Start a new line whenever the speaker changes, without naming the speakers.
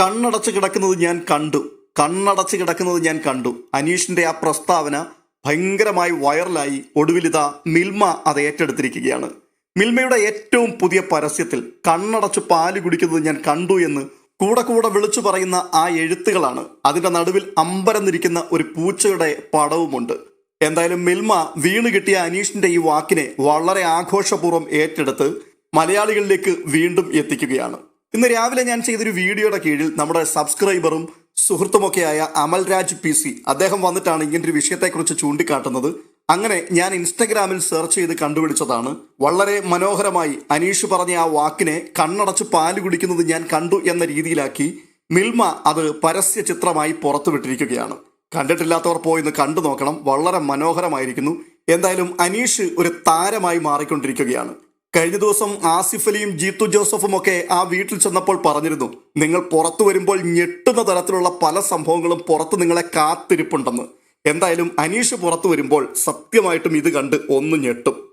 കണ്ണടച്ച് കിടക്കുന്നത് ഞാൻ കണ്ടു. കണ്ണടച്ച് കിടക്കുന്നത് ഞാൻ കണ്ടു. അനീഷിന്റെ ആ പ്രസ്താവന ഭയങ്കരമായി വൈറലായി. ഒടുവിലിതാ മിൽമ അത് ഏറ്റെടുത്തിരിക്കുകയാണ്. മിൽമയുടെ ഏറ്റവും പുതിയ പരസ്യത്തിൽ കണ്ണടച്ച് പാൽ കുടിക്കുന്നത് ഞാൻ കണ്ടു എന്ന് കൂടെ കൂടെ വിളിച്ചു പറയുന്ന ആ എഴുത്തുകളാണ്. അതിന്റെ നടുവിൽ അമ്പരന്നിരിക്കുന്ന ഒരു പൂച്ചയുടെ പടവുമുണ്ട്. എന്തായാലും മിൽമ വീണ് കിട്ടിയ അനീഷിന്റെ ഈ വാക്കിനെ വളരെ ആഘോഷപൂർവം ഏറ്റെടുത്ത് മലയാളികളിലേക്ക് വീണ്ടും എത്തിക്കുകയാണ്. ഇന്ന് രാവിലെ ഞാൻ ചെയ്തൊരു വീഡിയോയുടെ കീഴിൽ നമ്മുടെ സബ്സ്ക്രൈബറും സുഹൃത്തുമൊക്കെയായ അമൽ രാജ് പി സി അദ്ദേഹം വന്നിട്ടാണ് ഇങ്ങനെ ഒരു വിഷയത്തെക്കുറിച്ച് ചൂണ്ടിക്കാട്ടുന്നത്. അങ്ങനെ ഞാൻ ഇൻസ്റ്റഗ്രാമിൽ സെർച്ച് ചെയ്ത് കണ്ടുപിടിച്ചതാണ്. വളരെ മനോഹരമായി അനീഷ് പറഞ്ഞ ആ വാക്കിനെ കണ്ണടച്ച് പാൽ കുടിക്കുന്നത് ഞാൻ കണ്ടു എന്ന രീതിയിലാക്കി മിൽമ അത് പരസ്യ ചിത്രമായി പുറത്തുവിട്ടിരിക്കുകയാണ്. കണ്ടിട്ടില്ലാത്തവർ പോയി ഒന്ന് കണ്ടു നോക്കണം. വളരെ മനോഹരമായിരിക്കുന്നു. എന്തായാലും അനീഷ് ഒരു താരമായി മാറിക്കൊണ്ടിരിക്കുകയാണ്. കഴിഞ്ഞ ദിവസം ആസിഫ് അലിയും ജീത്തു ജോസഫും ഒക്കെ ആ വീട്ടിൽ ചെന്നപ്പോൾ പറഞ്ഞിരുന്നു നിങ്ങൾ പുറത്തു വരുമ്പോൾ ഞെട്ടുന്ന തരത്തിലുള്ള പല സംഭവങ്ങളും പുറത്ത് നിങ്ങളെ കാത്തിരിപ്പുണ്ടെന്ന്. എന്തായാലും അനീഷ് പുറത്തു വരുമ്പോൾ സത്യമായിട്ടും ഇത് കണ്ട് ഒന്ന് ഞെട്ടും.